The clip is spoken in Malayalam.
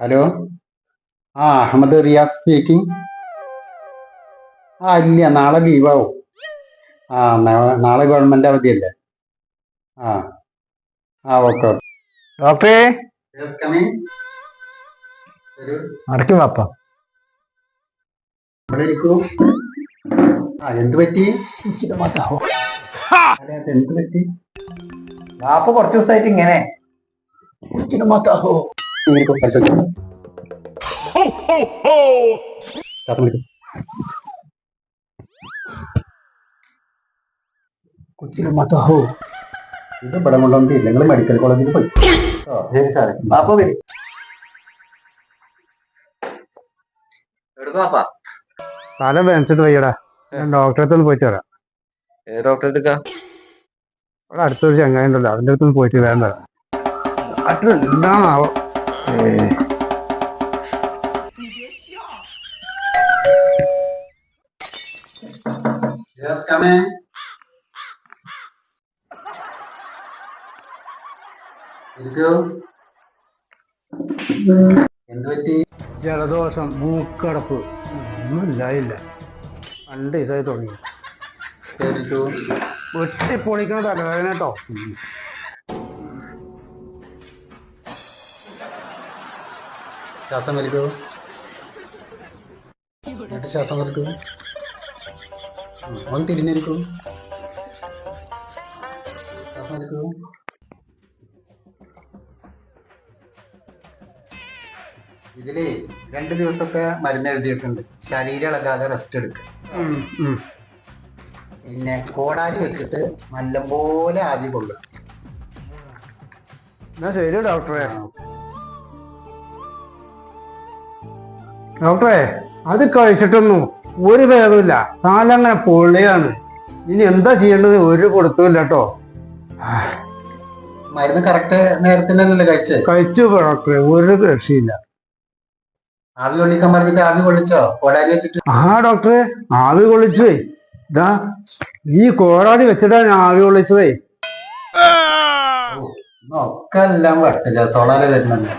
ഹലോ ആ അഹമ്മദ് റിയാസ് സ്പീക്കിംഗ് ആ ഇല്ല നാളെ ലീവാവും ആ നാളെ ഗവൺമെന്റ് അവധിയല്ലേ? ആ ആ ഓക്കെ ഓക്കെ ഡോക്ടറെ അടക്കി വാപ്പ ഇവിടെ ഇരിക്കൂ. ആ എന്ത് പറ്റി? എന്ത് പറ്റി? വാപ്പ കുറച്ച് ദിവസമായിട്ട് ഇങ്ങനെ. ഇങ്ങനെ പരിശോധിച്ചു ശ്വാസം വിളിക്കും കൊച്ചിന് മതാഹോ ഇത് ഇവിടെ കൊണ്ടുവന്നിട്ട് നിങ്ങൾ മെഡിക്കൽ കോളേജിൽ പോയി. ശരി സാറേ. അപ്പൊ വരും. എടുക്കാപ്പാ തല വേദനിച്ചിട്ട് വയ്യടാ. ഞാൻ ഡോക്ടറെ അടുത്ത് പോയിട്ട് വരാം. ഏത് ഡോക്ടറെ എടുക്കാ ഇവിടെ അടുത്തൊരു ചങ്ങായി ഉണ്ടല്ലോ അതിന്റെ അടുത്ത് പോയിട്ട് വേണ്ട ഡോക്ടർ എന്താണാവോ? Yes, come in. ഇരിക്കൂ എന്ത് പറ്റി ജലദോഷം മൂക്കടപ്പ് ഒന്നും ഇല്ലായില്ല ഇതായി തുടങ്ങി. വെട്ടിപ്പൊളിക്കണ വെട്ടി പൊളിക്കണ തലവേദന കേട്ടോ. ശ്വാസം വലിക്കൂ. എന്നിട്ട് ശ്വാസം വലിക്കൂ. ഒന്ന് തിരിഞ്ഞിരിക്കൂ. ശ്വാസം വലിക്കൂ. ഇതിൽ രണ്ട് ദിവസമൊക്കെ മരുന്ന് എഴുതിയിട്ടുണ്ട്. ശരീരം ഇളകാതെ റെസ്റ്റ് എടുക്കുക. പിന്നെ കോടാലി വെച്ചിട്ട് നല്ലപോലെ ആവി കൊള്ളുക. എന്നാ ശരി ഡോക്ടറെ. ഡോക്ടറെ അത് കഴിച്ചിട്ടൊന്നും ഒരു ഭേദമില്ല കാലങ്ങനെ പൊള്ളിയാണ്. ഇനി എന്താ ചെയ്യേണ്ടത്? ഒരു കൊടുത്തില്ല കേട്ടോ. മരുന്ന് കറക്റ്റ് നേരത്തിനല്ലേ കഴിച്ചേ? കഴിച്ചു ഡോക്ടറെ ഒരു രക്ഷയില്ല. ആവി കൊള്ളിക്കാൻ പറഞ്ഞിട്ട് ആവി കൊള്ളിച്ചോ? കോടാലി വെച്ചിട്ട്. ആ ഡോക്ടറെ ആവി കൊള്ളിച്ചേ ഇതാ ഈ കോടാടി വെച്ചിട്ടാ ഞാൻ ആവി കൊള്ളിച്ചതേ. ഒക്കെ എല്ലാം വട്ടില്ല. തൊളാൽ വരുന്നുണ്ട്.